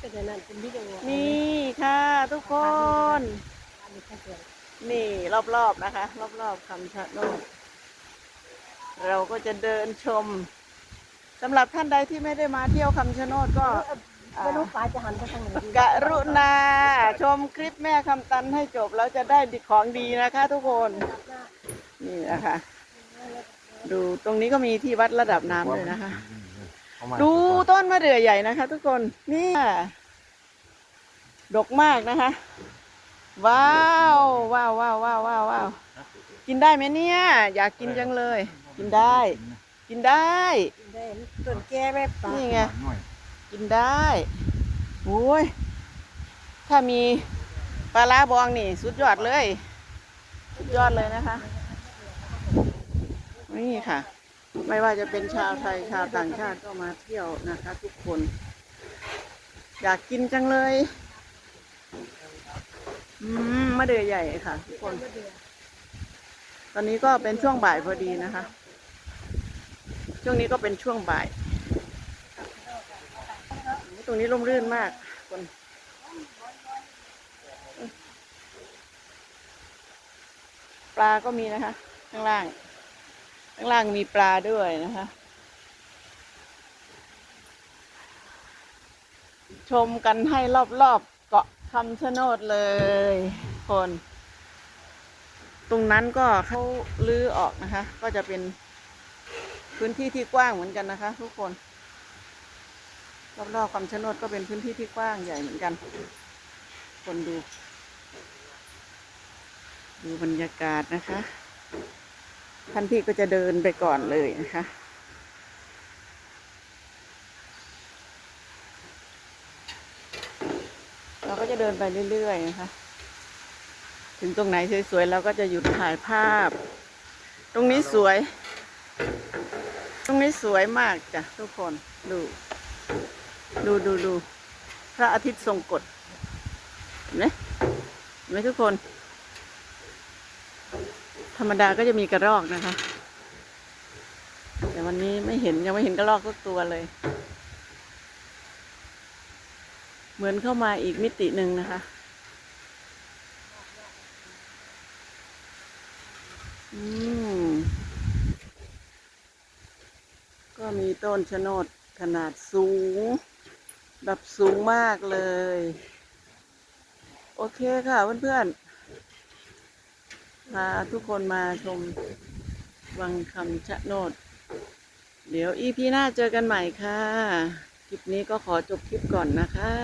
เป็นอย่างนั้นเป็นวิดีโอนี่ค่ะทุกคน อันนี้แค่ส่วนนี่รอบๆนะคะ รอบๆคำชะโนดเราก็จะเดินชมสำหรับท่านใดที่ไม่ได้มาเที่ยวคำชะโนดก็ ไม่รู้ฟ้าจะหันไปทางไหนดีกรุณาชมคลิปแม่คำตันให้จบแล้วจะได้ของดีนะคะทุกคน นี่นะคะ ดูตรงนี้ก็มีที่วัดระดับน้ำเลยนะคะ ดูต้นมะเดื่อใหญ่นะคะ ทุกคนนี่ค่ะดกมากนะคะ ว้าวว้าวว้าวว้าวว้าวว้าวกินได้ไหมเนี่ย อยากกินจังเลย กินได้ กินได้ได้ต้นแก้แบบปลานี่ไงกินได้โอ้ยถ้ามีปลาร้าบองนี่ สุดยอดเลย สุดยอดเลยนะคะ นี่ค่ะ ไม่ว่าจะเป็นชาวไทยชาวต่างชาติก็มาเที่ยวนะคะ ทุกคน อยากกินจังเลย อืมมะเดื่อใหญ่ค่ะ ทุกคน ตอนนี้ก็เป็นช่วงบ่ายพอดีนะคะ ช่วงนี้ก็เป็นช่วงบ่าย ตรงนี้ร่มรื่นมากคนปลาก็มีนะคะ ข้างล่าง ข้างล่างมีปลาด้วยนะคะ ชมกันให้รอบๆเกาะคำชะโนดเลยคน ตรงนั้นก็เขาลื้อออกนะคะ ก็จะเป็นพื้นที่ที่กว้างเหมือนกันนะคะ ทุกคน รอบๆคำชะโนดก็เป็นพื้นที่ที่กว้างใหญ่เหมือนกัน คนดู ดูบรรยากาศนะคะ ท่านพี่ก็จะเดินไปก่อนเลยนะคะ เราก็จะเดินไปเรื่อยๆนะคะ ถึงตรงไหนสวยๆเราก็จะหยุดถ่ายภาพ ตรงนี้สวย ตรงนี้สวยมากจ้ะทุกคนดู ดูดูดูพระอาทิตย์ทรงกฎเห็นไหมเห็นไหมทุกคน ธรรมดาก็จะมีกระรอกนะคะ แต่วันนี้ไม่เห็นยังไม่เห็นกระรอกสักตัวเลย เหมือนเข้ามาอีกมิติหนึ่งนะคะอืมก็มีต้นชะโนดขนาดสูง แบบสูงมากเลย โอเคค่ะเพื่อนๆ พาทุกคนมาชมวังคำชะโนด เดี๋ยวอีพีหน้าเจอกันใหม่ค่ะ คลิปนี้ก็ขอจบคลิปก่อนนะคะ